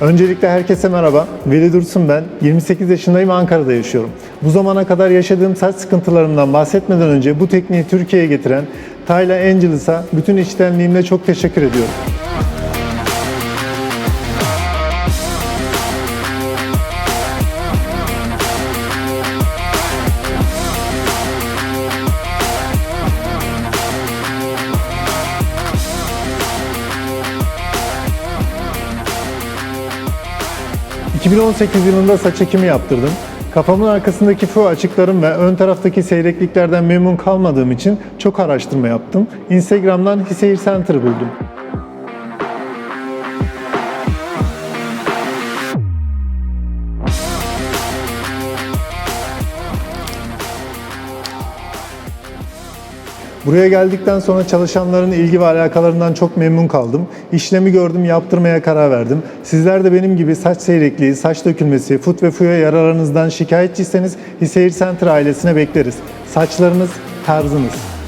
Öncelikle herkese merhaba. Veli Dursun ben. 28 yaşındayım, Ankara'da yaşıyorum. Bu zamana kadar yaşadığım saç sıkıntılarımdan bahsetmeden önce bu tekniği Türkiye'ye getiren Tayla Angelis'a bütün içtenliğimle çok teşekkür ediyorum. ...2018 yılında saç ekimi yaptırdım. Kafamın arkasındaki fö açıklarım ve ön taraftaki seyrekliklerden memnun kalmadığım için çok araştırma yaptım. Instagram'dan Hiseyir Center buldum. Buraya geldikten sonra çalışanların ilgi ve alakalarından çok memnun kaldım. İşlemi gördüm, yaptırmaya karar verdim. Sizler de benim gibi saç seyrekliği, saç dökülmesi, fut ve fuya yaralarınızdan şikayetçiyseniz Hiseyir Center ailesine bekleriz. Saçlarınız tarzınız.